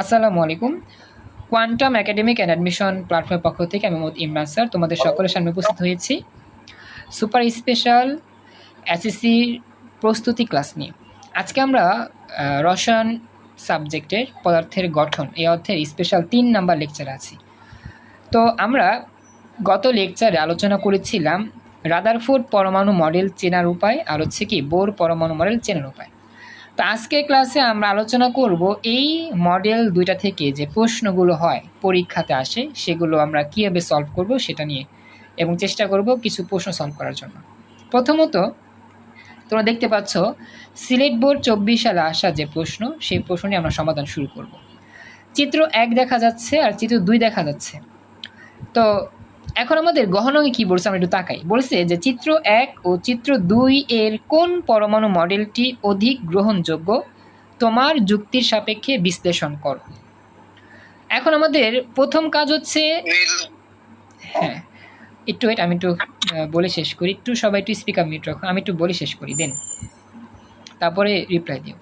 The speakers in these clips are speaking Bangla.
আসসালামু আলাইকুম। কোয়ান্টাম একাডেমিক অ্যান্ড অ্যাডমিশন প্ল্যাটফর্মের পক্ষ থেকে আমি মোহাম্মদ ইমরান স্যার, তোমাদের সকলের সামনে উপস্থিত হয়েছি। সুপার স্পেশাল এসএসসি প্রস্তুতি ক্লাস নিয়ে। আজকে আমরা রসায়ন সাবজেক্টের পদার্থের গঠন, এই অর্থের স্পেশাল তিন নাম্বার লেকচার আছি। তো আমরা গত লেকচারে আলোচনা করেছিলাম রাদারফোর্ড পরমাণু মডেল চেনার উপায়, আর হচ্ছে কি বোর পরমাণু মডেল চেনার উপায়। তো আজকের ক্লাসে আমরা আলোচনা করব এই মডেল দুইটা থেকে যে প্রশ্নগুলো হয় পরীক্ষাতে আসে, সেগুলো আমরা কীভাবে সলভ করব সেটা নিয়ে এবং চেষ্টা করব কিছু প্রশ্ন সলভ করার জন্য। প্রথমত, তোমরা দেখতে পাচ্ছ সিলেট বোর্ড চব্বিশ সালে আসা যে প্রশ্ন, সেই প্রশ্ন নিয়ে আমরা সমাধান শুরু করব। চিত্র এক দেখা যাচ্ছে আর চিত্র দুই দেখা যাচ্ছে। তো এখন আমাদের গহনঙ্গে কি বলছে আমরা একটু তাকাই। বলছে যে চিত্র এক ও চিত্র দুই এর কোন পরমাণু মডেলটি অধিক গ্রহণযোগ্য? তোমার যুক্তির সাপেক্ষে বিশ্লেষণ করো। এখন আমাদের প্রথম কাজ হচ্ছে হ্যাঁ একটু আমি একটু বলে শেষ করি। একটু সবাই একটু স্পিকার মিউট রাখো। আমি একটু বলে শেষ করি দেন। তারপরে রিপ্লাই দিও।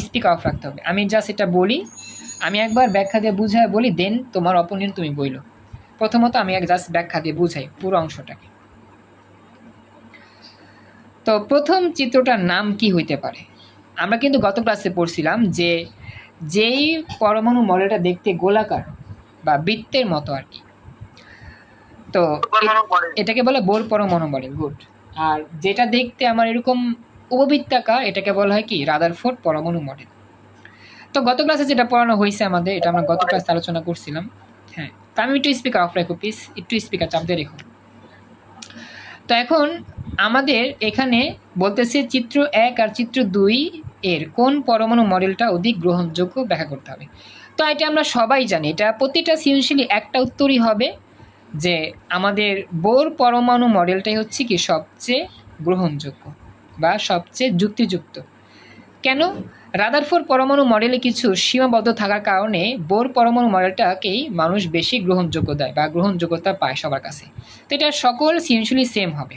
স্পিকার অফ রাখতে হবে। আমি জাস্ট এটা বলি আমি একবার ব্যাখ্যা দিয়ে বুঝায় বলি দেন তোমার অপোনেন্ট তুমি বইলো। প্রথমত আমি এক জাস্ট ব্যাখ্যা দিয়ে বুঝাই পুরো অংশটাকে। তো প্রথম চিত্রটার নাম কি হইতে পারে? আমরা কিন্তু গত ক্লাসে পড়ছিলাম যে যেই পরমাণু মডেলটা দেখতে গোলাকার বা বৃত্তের মতো আর কি। তো এটাকে বলে বোর পরমাণু মডেল গুড আর যেটা দেখতে আমার এরকম উপবৃত্তাকার এটাকে বলা হয় কি রাদারফোর্ড পরমাণু মডেল। তো গত ক্লাসে যেটা পড়ানো হয়েছে আমাদের এটা আমরা গত ক্লাসে আলোচনা করছিলাম হ্যাঁ। তো আমি একটু স্পিকার অফ রাখো প্লিজ একটু স্পিকার চাপ দিয়ে রেখো। তো এখন আমাদের এখানে বলতেছে চিত্র এক আর চিত্র দুই এর কোন পরমাণু মডেলটা অধিক গ্রহণযোগ্য ব্যাখ্যা করতে হবে। তো এটা আমরা সবাই জানি, এটা প্রতিটা সৃজনশীলই একটা উত্তরই হবে যে আমাদের বোর পরমাণু মডেলটাই হচ্ছে কি সবচেয়ে গ্রহণযোগ্য বা সবচেয়ে যুক্তিযুক্ত। কেন? রাদারফোর্ড পরমাণু মডেলে কিছু সীমাবদ্ধ থাকার কারণে বোর পরমাণু মডেলটাকেই মানুষ বেশি গ্রহণযোগ্য দেয় বা গ্রহণযোগ্যতা পায় সবার কাছে। তো এটা সকল সৃজনশীলই সেম হবে।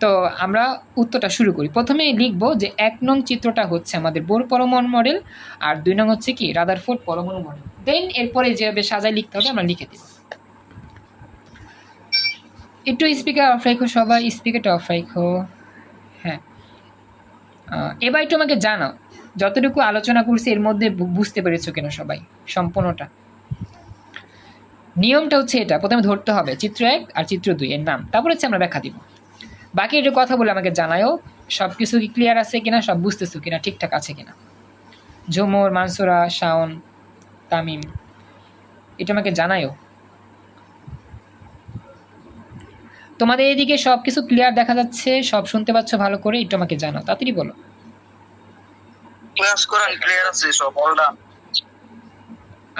তো আমরা উত্তরটা শুরু করি। প্রথমে লিখব যে এক নং চিত্রটা হচ্ছে আমাদের বোর পরমাণু মডেল আর দুই নং হচ্ছে কি রাদারফোর্ড পরমাণু মডেল। দেন এরপরে যেভাবে সাজায় লিখতে হবে আমরা লিখে দেব। একটু স্পিকার অফ রাখো, সবাই স্পিকারটা অফ রাখো। হ্যাঁ। এবার একটু আমাকে জানাও যতটুকু আলোচনা করছি, এর মধ্যে বুঝতে পেরেছ কেন সবাই? সম্পূর্ণটা। নিয়মটা হচ্ছে এটা, প্রথমে ধরতে হবে চিত্র এক আর চিত্র দুই, এর নাম। তারপর হচ্ছে আমরা ব্যাখ্যা দিব। বাকি একটু কথা বলে আমাকে জানায়ও সব কিছু কি ক্লিয়ার আছে কিনা, সব বুঝতেছো কিনা, ঠিকঠাক আছে কিনা। ঝুমুর, মানসুরা, শাওন, তামিম, এটা আমাকে জানায়ও। তোমাদের এদিকে সব কিছু ক্লিয়ার দেখা যাচ্ছে, সব শুনতে পাচ্ছ ভালো করে একটু আমাকে জানাও, তাড়াতাড়ি বলো। ক্লাস করেন ক্লিয়ার আছে সব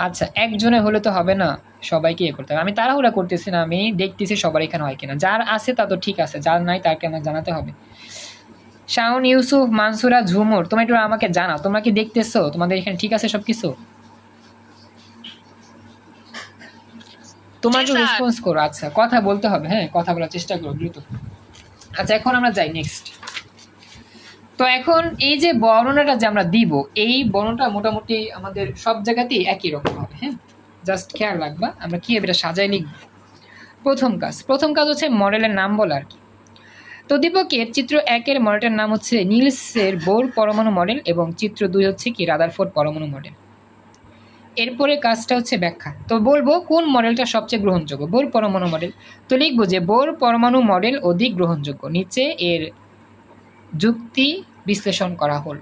আচ্ছা একজনে হলে তো হবে না সবাইকে ইয়ে করতে হবে। আমি তাড়াহুড়া করতেছি না আমি দেখতেছি সবার এখানে হয় কিনা। যার আছে তা তো ঠিক আছে যার নাই তাকে আমার জানাতে হবে। শাওন ইউসুফ মানসুরা ঝুমুর তোমরা একটু আমাকে জানাও। তোমরা কি দেখতেছো? তোমাদের এখানে ঠিক আছে সব কিছু স্যার। রেসপন্স করো। আচ্ছা কথা বলতে হবে হ্যাঁ কথা বলার চেষ্টা করো দ্রুত। আচ্ছা এখন আমরা যাই নেক্সট তো এখন এই যে বর্ণনাটা যে আমরা দিব, এই বর্ণনাটা মোটামুটি আমাদের সব জায়গাতেই একই রকম হবে হ্যাঁ? জাস্ট খেয়াল রাখবা, আমরা কি এটা সাজাই লিখব প্রথম কাজ প্রথম কাজ হচ্ছে মডেলের নাম বলা আর কি? তো দীপকের চিত্র একের মডেলটার নাম হচ্ছে নীলসের বোর পরমাণু মডেল এবং চিত্র দুই হচ্ছে কি রাদারফোর্ড পরমাণু মডেল। এরপরে কাজটা হচ্ছে ব্যাখ্যা। তো বলব কোন মডেলটা সবচেয়ে গ্রহণযোগ্য? বোর পরমাণু মডেল। তো লিখব যে বোর পরমাণু মডেল অধিক গ্রহণযোগ্য। নিচে এর যুক্তি বিশ্লেষণ করা হলো।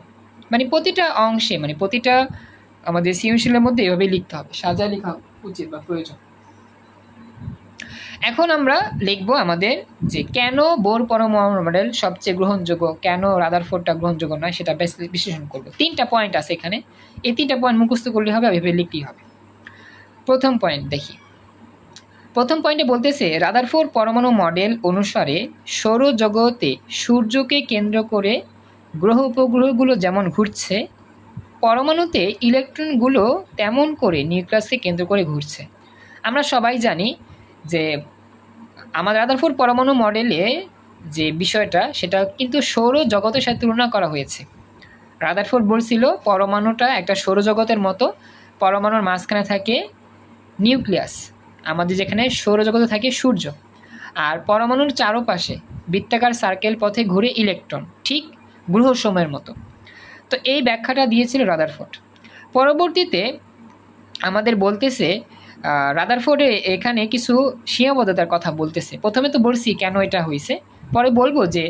মানে প্রতিটা অংশে মানে প্রতিটা আমাদের সৃজনশীলের মধ্যে এভাবে লিখতে হবে। সাজা লেখা উচিত বা প্রয়োজন। এখন আমরা লিখব আমাদের যে কেন বোর পরমাণু মডেল সবচেয়ে গ্রহণযোগ্য, কেন রাদারফোর্ডটা গ্রহণযোগ্য নয় সেটা বিশ্লেষণ করব। তিনটা পয়েন্ট আছে এখানে। এই তিনটা পয়েন্ট মুখস্থ করলে হবে, এভাবে লিখতেই হবে। প্রথম পয়েন্ট দেখি। প্রথম পয়েন্টে বলতেছে রাদারফোর্ড পরমাণু মডেল অনুসারে সৌরজগতে সূর্যকে কেন্দ্র করে গ্রহ উপগ্রহগুলো যেমন ঘুরছে, পরমাণুতে ইলেকট্রনগুলো তেমন করে নিউক্লিয়াসকে কেন্দ্র করে ঘুরছে। আমরা সবাই জানি যে আমাদের রাদারফোর্ড পরমাণু মডেলে যে বিষয়টা, সেটা কিন্তু সৌর জগতের সাথে তুলনা করা হয়েছে। রাদারফোর্ড বলছিল, পরমাণুটা একটা সৌরজগতের মতো, পরমাণুর মাঝখানে থাকে নিউক্লিয়াস। আমাদের যেখানে সৌরজগতে থাকে সূর্য। আর পরমাণুর চারপাশে বৃত্তাকার সার্কেল পথে ঘুরে ইলেকট্রন ঠিক গ্রহ সময়ের মতো। তো এই ব্যাখ্যাটা দিয়েছিল রাদারফোর্ড পরবর্তীতে আমাদের বলতেছে রাদারফোর্ডে এখানে কিছু সীমাবদ্ধতার কথা বলতেছে। প্রথমে তো বলছি কেন এটা হয়েছে, পরে বলব যে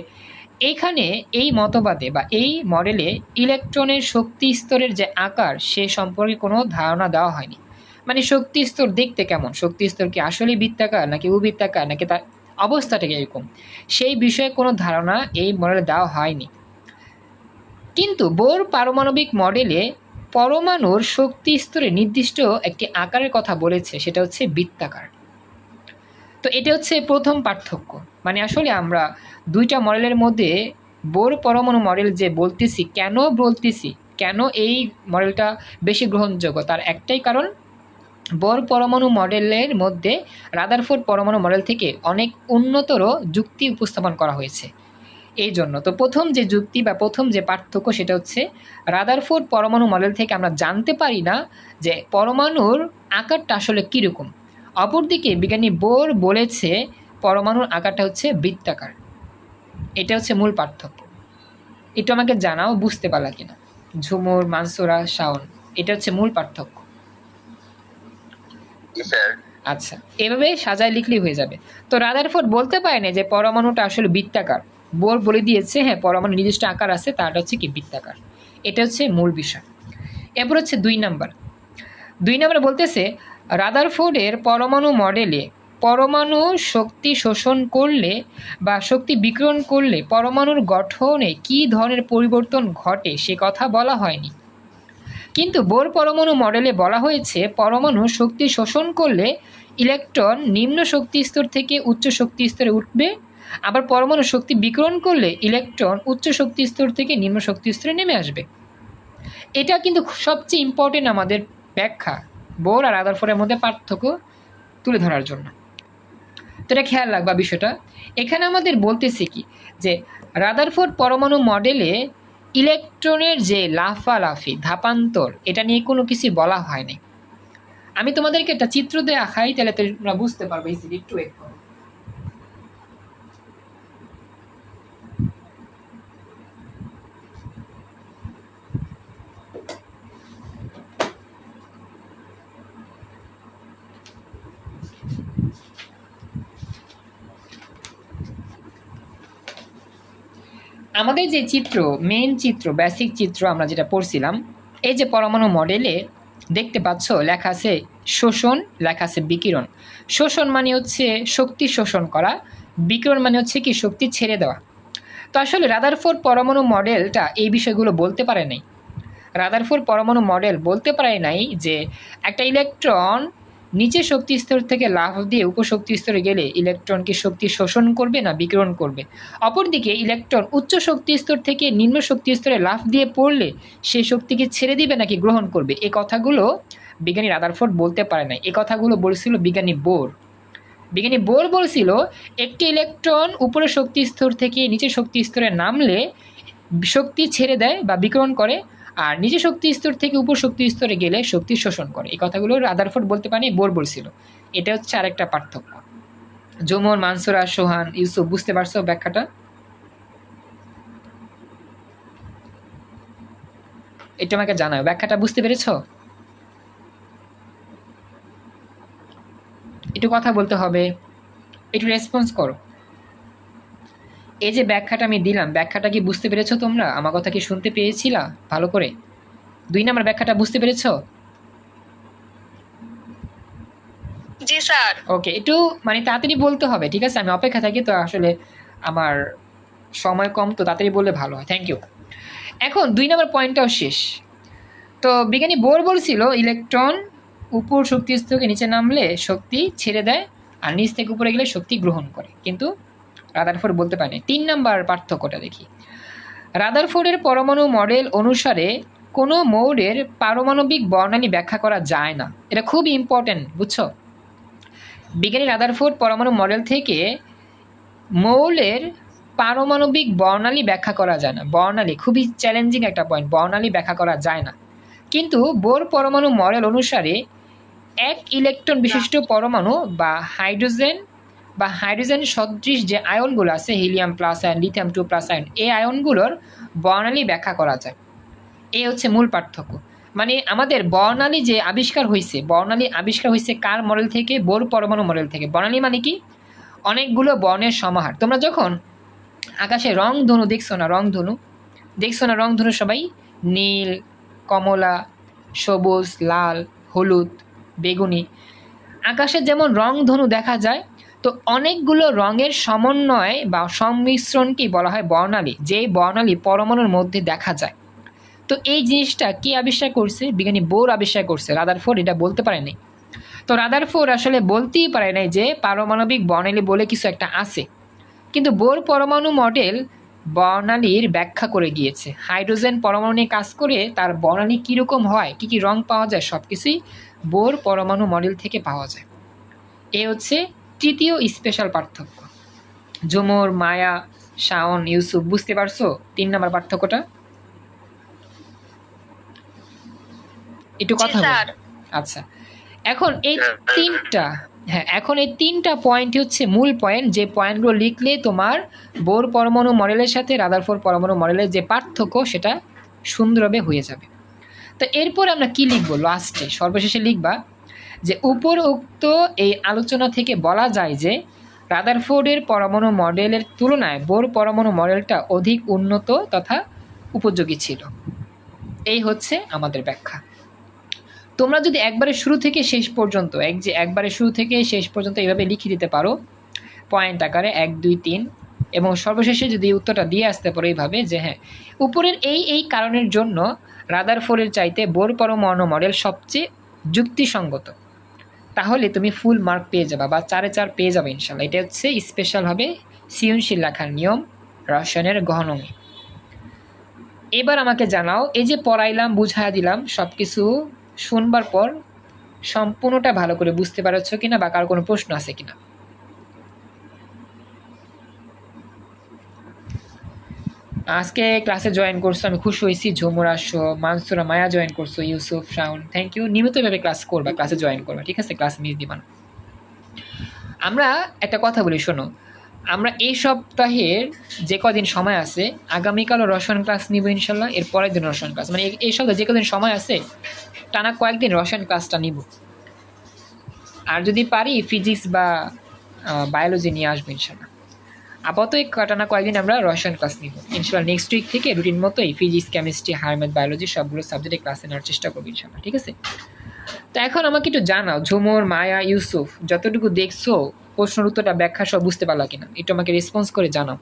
এইখানে এই মতবাদে বা এই মডেলে ইলেকট্রনের শক্তি স্তরের যে আকার, সে সম্পর্কে কোনো ধারণা দেওয়া হয়নি। মানে শক্তি স্তর দেখতে কেমন? শক্তি স্তর কি আসলে বৃত্তাকার নাকি উবৃত্তাকার নাকি তার অবস্থাটা এরকম সেই বিষয়ে কোনো ধারণা এই মডেলে দেওয়া হয়নি। কিন্তু বোর পারমাণবিক মডেলে পরমাণুর শক্তি স্তরে নির্দিষ্ট একটি আকারের কথা বলেছে, সেটা হচ্ছে বৃত্তাকার। তো এটা হচ্ছে প্রথম পার্থক্য। মানে আসলে আমরা দুইটা মডেলের মধ্যে বোর পরমাণু মডেল যে বলতেছি, কেন বলতেছি, কেন এই মডেলটা বেশি গ্রহণযোগ্য? তার একটাই কারণ বোর পরমাণু মডেলের মধ্যে রাদারফোর্ড পরমাণু মডেল থেকে অনেক উন্নতর যুক্তি উপস্থাপন করা হয়েছে। এই জন্য তো প্রথম যে যুক্তি বা প্রথম যে পার্থক্য সেটা হচ্ছে, রাদারফোর্ড পরমাণু মডেল থেকে আমরা জানতে পারি না যে পরমাণুর আকারটা আসলে কীরকম। অপরদিকে বিজ্ঞানী বোর বলেছে, পরমাণুর আকারটা হচ্ছে বৃত্তাকার। এটা হচ্ছে মূল পার্থক্য। এটা আমাকে জানাও, বুঝতে পারলা কিনা? ঝুমুর, মানসুরা, শাওন, এটা হচ্ছে মূল পার্থক্য। আচ্ছা এভাবে সাজায় লিখলেই হয়ে যাবে। তো রাদারফোর্ড বলতে পারে না যে পরমাণুটা আসলে বৃত্তাকার বোর বলে দিয়েছে হ্যাঁ পরমাণু নির্দিষ্ট আকার আছে, তারটা হচ্ছে কি বৃত্তাকার এটা হচ্ছে মূল বিষয়। এরপর হচ্ছে দুই নাম্বার। দুই নাম্বার বলতেছে, রাদারফোর্ডের পরমাণু মডেলে পরমাণু শক্তি শোষণ করলে বা শক্তি বিকিরণ করলে পরমাণুর গঠনে কী ধরনের পরিবর্তন ঘটে সে কথা বলা হয়নি। কিন্তু বোর পরমাণু মডেলে বলা হয়েছে পরমাণু শক্তি শোষণ করলে ইলেকট্রন নিম্ন শক্তি স্তর থেকে উচ্চ শক্তি স্তরে উঠবে, আবার পরমাণু শক্তি বিকিরণ করলে ইলেকট্রন উচ্চ শক্তি স্তর থেকে নিম্ন শক্তি স্তরে নেমে আসবে। এটা কিন্তু সবচেয়ে ইম্পর্টেন্ট আমাদের ব্যাখ্যা, বোর আর আদারফোরের মধ্যে পার্থক্য তুলে ধরার জন্য। তো এটা খেয়াল রাখবা বিষয়টা। এখানে আমাদের বলতেছে কি যে, রাদারফোর্ড পরমাণু মডেলে ইলেকট্রনের যে লাফালাফি, ধাপান্তর, এটা নিয়ে কোনো কিছু বলা হয়নি। আমি তোমাদেরকে একটা চিত্র দিয়ে খাই, তাহলে তোমরা বুঝতে পারবে ইজিলি একটু wait আমাদের যে চিত্র মেন চিত্র বেসিক চিত্র আমরা যেটা পড়ছিলাম, এই যে পরমাণু মডেলে দেখতে পাচ্ছ, লেখা আছে শোষণ, লেখা আছে বিকিরণ। শোষণ মানে হচ্ছে শক্তি শোষণ করা, বিকিরণ মানে হচ্ছে কি শক্তি ছেড়ে দেওয়া। তো আসলে রাদারফোর্ড পরমাণু মডেলটা এই বিষয়গুলো বলতে পারে নাই। রাদারফোর্ড পরমাণু মডেল বলতে পারে নাই যে একটা ইলেকট্রন নিচে শক্তি স্তর থেকে লাফ দিয়ে উপশক্তি স্তরে গেলে ইলেকট্রন কি শক্তি শোষণ করবে না বিকিরণ করবে। অপরদিকে ইলেকট্রন উচ্চ শক্তি স্তর থেকে নিম্ন শক্তি স্তরে লাফ দিয়ে পড়লে সেই শক্তিকে ছেড়ে দিবে নাকি গ্রহণ করবে? এ কথাগুলো বিজ্ঞানী রাদারফোর্ড বলতে পারে না এ কথাগুলো বলছিল বিজ্ঞানী বোর। বিজ্ঞানী বোর বলছিল, একটি ইলেকট্রন উপরের শক্তি স্তর থেকে নিচে শক্তি স্তরে নামলে শক্তি ছেড়ে দেয় বা বিকিরণ করে আর নিচে শক্তি স্তর থেকে উপর শক্তি স্তরে গেলে শক্তি শোষণ করে। এই কথাগুলো রাদারফোর্ড বলতে পারেনি, বোর বলছিল। এটা হচ্ছে আরেকটা পার্থক্য। জমর মানসুরা, সোহান, ইউসুফ, বুঝতে পারছ ব্যাখ্যাটা? এটা আমাকে জানাও, ব্যাখ্যাটা বুঝতে পেরেছ? একটু কথা বলতে হবে, একটু রেসপন্স করো। এই যে ব্যাখ্যাটা আমি দিলাম ব্যাখ্যাটা কি বুঝতে পেরেছ তোমরা? আমার কথা কি শুনতে পেয়েছিলা? ভালো করে। দুই নাম্বার ব্যাখ্যাটা বুঝতে পেরেছ? জি স্যার। ওকে একটু মানে তাড়াতাড়ি বলতে হবে ঠিক আছে? আমি অপেক্ষা থাকি তো আসলে আমার সময় কম তো তাড়াতাড়ি বললে ভালো হয়। থ্যাংক ইউ এখন দুই নম্বর পয়েন্টটাও শেষ। তো বিজ্ঞানী বোর বলছিল ইলেকট্রন উপর শক্তি নিচে নামলে শক্তি ছেড়ে দেয় আর নিচ থেকে উপরে গেলে শক্তি গ্রহণ করে। কিন্তু রাদারফোর্ড বলতে পারেনি তিন নাম্বার পার্থক্যটা দেখি। রাদারফোর্ডের পরমাণু মডেল অনুসারে কোনো মৌলের পারমাণবিক বর্ণালী ব্যাখ্যা করা যায় না। এটা খুব ইম্পর্ট্যান্ট বুঝছ? বিজ্ঞানী রাদারফোর্ড পরমাণু মডেল থেকে মৌলের পারমাণবিক বর্ণালী ব্যাখ্যা করা যায় না। বর্ণালী, খুবই চ্যালেঞ্জিং একটা পয়েন্ট বর্ণালী ব্যাখ্যা করা যায় না। কিন্তু বোর পরমাণু মডেল অনুসারে এক ইলেকট্রন বিশিষ্ট পরমাণু বা হাইড্রোজেন বা হাইড্রোজেন সদৃশ যে আয়নগুলো আছে, helium plus ion, lithium two plus ion, এই আয়নগুলোর বর্ণালী ব্যাখ্যা করা যায়। এই হচ্ছে মূল পার্থক্য। মানে আমাদের বর্ণালী যে আবিষ্কার হয়েছে বর্ণালী আবিষ্কার হয়েছে কার মডেল থেকে? বোর পরমাণু মডেল থেকে। বর্ণালী মানে কি? অনেকগুলো বর্ণের সমাহার। তোমরা যখন আকাশে রং ধনু দেখছ না, রং ধনু? দেখছ না রং ধনু সবাই? নীল, কমলা, সবুজ, লাল, হলুদ, বেগুনি। আকাশে যেমন রং ধনু দেখা যায় তো অনেকগুলো রঙের সমন্বয় বা সংমিশ্রণকেই বলা হয় বর্ণালী যে বর্ণালী পরমাণুর মধ্যে দেখা যায়। তো এই জিনিসটা কি আবিষ্কার করছে? বিজ্ঞানী বোর আবিষ্কার করছে রাদার ফোর এটা বলতে পারেনি তো রাদার ফোর আসলে বলতেই পারে নাই যে পারমাণবিক বর্ণালী বলে কিছু একটা আছে। কিন্তু বোর পরমাণু মডেল বর্ণালীর ব্যাখ্যা করে গিয়েছে। হাইড্রোজেন পরমাণু নিয়ে কাজ করে তার বর্ণালী কীরকম হয়, কী কী রং পাওয়া যায় সব কিছুই বোর পরমাণু মডেল থেকে পাওয়া যায়। এ হচ্ছে তৃতীয় স্পেশাল পার্থক্য। জুমুর মায়া শাওন ইউসুফ বুঝতে পারছ? তিন নম্বর পার্থক্যটা? একটু কথা বল। আচ্ছা। এখন এই হ্যাঁ, হ্যাঁ। তিনটা হ্যাঁ এখন এই তিনটা পয়েন্ট হচ্ছে মূল পয়েন্ট যে পয়েন্টগুলো লিখলে তোমার বোর পরমাণু মডেলের সাথে রাদারফোর পরমাণু মডেলের যে পার্থক্য সেটা সুন্দরভাবে হয়ে যাবে। তো এরপর আমরা কি লিখব? লাস্টে সর্বশেষে লিখবা। যে উপরোক্ত এই আলোচনা থেকে বলা যায় যে রাদারফোর্ডের পরমাণু মডেলের তুলনায় বোর পরমাণু মডেলটা অধিক উন্নত তথা উপযোগী ছিল। এই হচ্ছে আমাদের ব্যাখ্যা। তোমরা যদি একবারে শুরু থেকে শেষ পর্যন্ত, এক যে একবারে শুরু থেকে শেষ পর্যন্ত এইভাবে লিখে দিতে পারো পয়েন্ট আকারে এক, দুই, তিন, এবং সর্বশেষে যদি উত্তরটা দিয়ে আসতে পারো এইভাবে যে হ্যাঁ উপরের এই এই কারণের জন্য রাদার ফোরের চাইতে বোর পরমাণু মডেল সবচেয়ে যুক্তিসঙ্গত। তাহলে তুমি ফুল মার্ক পেয়ে যাবা বা চারে চার পেয়ে যাবে ইনশাল্লাহ এটা হচ্ছে স্পেশালভাবে সৃজনশীল লেখার নিয়ম রসায়নের গহনমে এবার আমাকে জানাও, এই যে পড়াইলাম, বুঝাইয়া দিলাম সব কিছু শুনবার পর সম্পূর্ণটা ভালো করে বুঝতে পারছ কিনা বা কার কোনো প্রশ্ন আছে কিনা? আজকে ক্লাসে জয়েন করছ, আমি খুশি হয়েছি। ঝুমুর আসো, মানসুরা, মায়া জয়েন করছ, ইউসুফ শাউন থ্যাংক ইউ নিয়মিতভাবে ক্লাস করবা ক্লাসে জয়েন করবা, ঠিক আছে? ক্লাস মিস দিবা আমরা একটা কথা বলি, শোনো। আমরা এই সপ্তাহের যে কদিন সময় আছে, আগামীকালও রসায়ন ক্লাস নিব ইনশাল্লাহ, এর পরের দিন রসায়ন ক্লাস মানে এই সপ্তাহে যে কদিন সময় আছে, টানা কয়েকদিন রসায়ন ক্লাসটা নিব। আর যদি পারি ফিজিক্স বা বায়োলজি নিয়ে আসব ইনশাল্লাহ। আপাতত এই টানা কয়েকদিন আমরা রসায়ন ক্লাস নিব। ইনশাল্লাহ নেক্সট উইক থেকে রুটিন মতোই physics chemistry higher math biology সবগুলো সাবজেক্টে ক্লাসে নেওয়ার চেষ্টা করব ইনশাল্লাহ ঠিক আছে? তো এখন আমাকে একটু জানাও ঝুমুর মায়া ইউসুফ যতটুকু দেখছ প্রশ্নের উত্তরটা ব্যাখ্যা সব বুঝতে পারলা কিনা? একটু আমাকে রেসপন্স করে জানাও।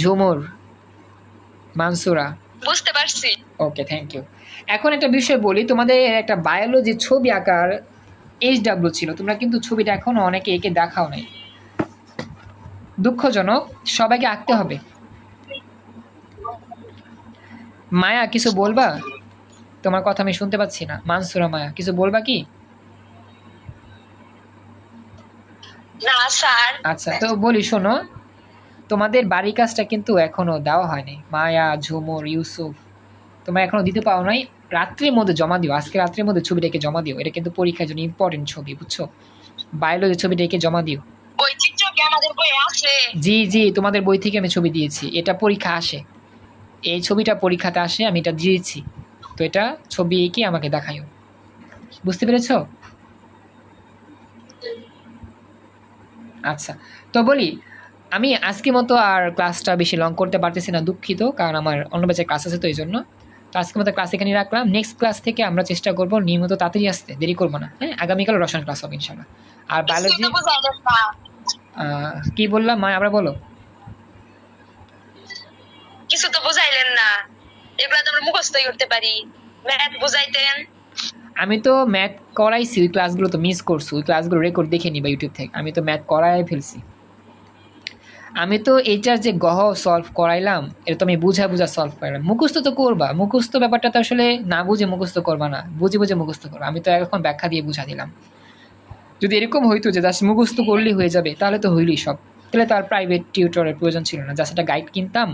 ঝুমুর মানসুরা। বুঝতে পারছি। ওকে থ্যাংক ইউ এখন একটা বিষয় বলি তোমাদের একটা বায়োলজি ছবি আঁকার এইচ ডাব্লিউ ছিল। তোমরা কিন্তু ছবিটা এখনও অনেকে এঁকে দেখাও নাই। দুঃখজনক সবাইকে আঁকতে হবে। মায়া কিছু বলবা? তোমার কথা আমি শুনতে পাচ্ছি না। মানসুরা মায়া কিছু বলবা কি? না স্যার। আচ্ছা তো বলি শোনো। তোমাদের বাড়ির কাজটা কিন্তু এখনও দেওয়া হয়নি। মায়া ঝুমুর ইউসুফ তোমরা এখনও দিতে পাও নাই। রাত্রির মধ্যে জমা দিও আজকে রাত্রির মধ্যে ছবি রেখে জমা দিও। এটা কিন্তু পরীক্ষার জন্য ইম্পর্টেন্ট ছবি বুঝছ? বায়োলজি ছবি রেখে জমা দিও। জি জি তোমাদের বই থেকে আমি ছবি দিয়েছি। এটা পরীক্ষা আসে। এই ছবিটা পরীক্ষাতে আসে আমি এটা দিয়েছি। তো এটা ছবি এঁকে আমাকে দেখাইও বুঝতে পেরেছ? আচ্ছা তো বলি আমি আজকে মতো আর ক্লাসটা বেশি লং করতে পারতেছি না দুঃখিত কারণ আমার অন্য ব্যাচের ক্লাস আছে তো এই জন্য। তো আজকে মতো ক্লাস এখানে রাখলাম। নেক্সট ক্লাস থেকে আমরা চেষ্টা করব নিয়মিত তাড়াতাড়ি আসতে। দেরি করব না। হ্যাঁ আগামীকাল রসায়ন ক্লাস হবে ইনশাল্লাহ আর বায়োলজি কি বললাম? মা আবার বলো। কিছু তো বুঝাইলেন না। এগুলা তো আমরা মুখস্থই করতে পারি। ম্যাথ বুঝাইতেন। আমি তো ম্যাথ করাইছি ওই ক্লাসগুলো তো মিস করছি। ওই ক্লাসগুলো রেকর্ড দেখে নিবা ইউটিউব থেকে। আমি তো ম্যাথ করাই ফেলছি। আমি তো এইটার যে গহ সলভ করাইলাম এটা তো আমি বুঝা বুঝা সলভ করাইলাম। মুখস্থ তো করবা মুখস্থ ব্যাপারটা তো আসলে না বুঝে মুখস্থ করবা না বুঝে বুঝে মুখস্থ করবা। আমি তো এখন ব্যাখ্যা দিয়ে বুঝা দিলাম। যদি এরকম হইতো যে জাস্ট মুখস্থ করলেই হয়ে যাবে তাহলে তো হইলই সব। তাহলে তার প্রাইভেট টিউটরের প্রয়োজন ছিল না। জাস্ট একটা গাইড কিনতাম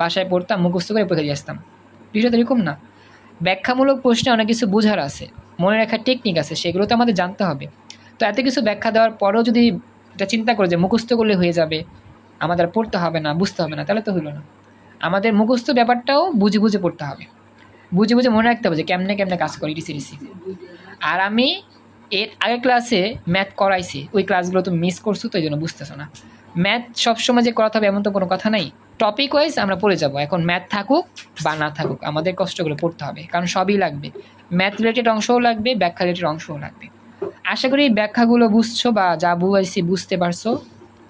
বাসায় পড়তাম মুখস্থ করে পরীক্ষা দিয়ে আসতাম। বিষয়টা এরকম না। ব্যাখ্যামূলক প্রশ্নে অনেক কিছু বোঝার আছে। মনে রাখার টেকনিক আছে সেগুলো তো আমাদের জানতে হবে। তো এত কিছু ব্যাখ্যা দেওয়ার পরেও যদি এটা চিন্তা করে যে মুখস্থ করলে হয়ে যাবে আমাদের পড়তে হবে না, বুঝতে হবে না, তাহলে তো হলো না। আমাদের মুখস্থ ব্যাপারটাও বুঝে বুঝে পড়তে হবে। বুঝে বুঝে মনে রাখতে হবে যে কেমনে কেমনে কাজ করি ডিসি ডিসি আর আমি এর আগের ক্লাসে ম্যাথ করাইছি, ওই ক্লাসগুলো তো মিস করছ, তো এই জন্য বুঝতেছো না। ম্যাথ সবসময় যে করাতে হবে এমন তো কোনো কথা নাই। টপিক ওয়াইজ আমরা পড়ে যাব, এখন ম্যাথ থাকুক বা না থাকুক, আমাদের কষ্টগুলো পড়তে হবে, কারণ সবই লাগবে। ম্যাথ রিলেটেড অংশও লাগবে, ব্যাখ্যা রিলেটেড অংশও লাগবে। আশা করি ব্যাখ্যাগুলো বুঝছ বা যা বুঝাইছি বুঝতে পারছ।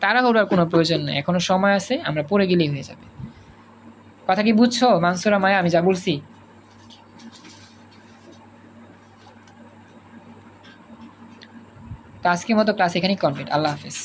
তাড়াহুড়ার কোনো প্রয়োজন নেই। এখনও সময় আছে, আমরা পড়ে গেলেই হয়ে যাবে। কথা কি বুঝছ, মানসুরা মায়া? আমি যা বলছি। তো আজকের মতো ক্লাস এখানেই কমপ্লিট আল্লাহ হাফিজ।